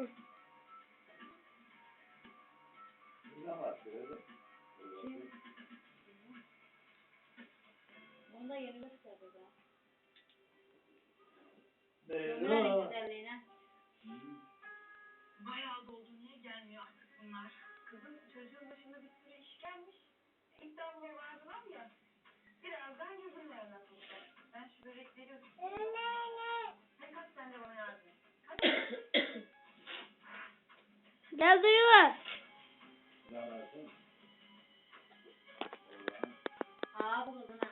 Kim? Bunda yerinde tutardı da. Bunların güzelliğine. Bayağı doldu niye gelmiyor artık bunlar? Kızım çocuğun başına bir sürü iş gelmiş. İstanbul'a vardılar ya. Gel duyuyor. Aa buldum.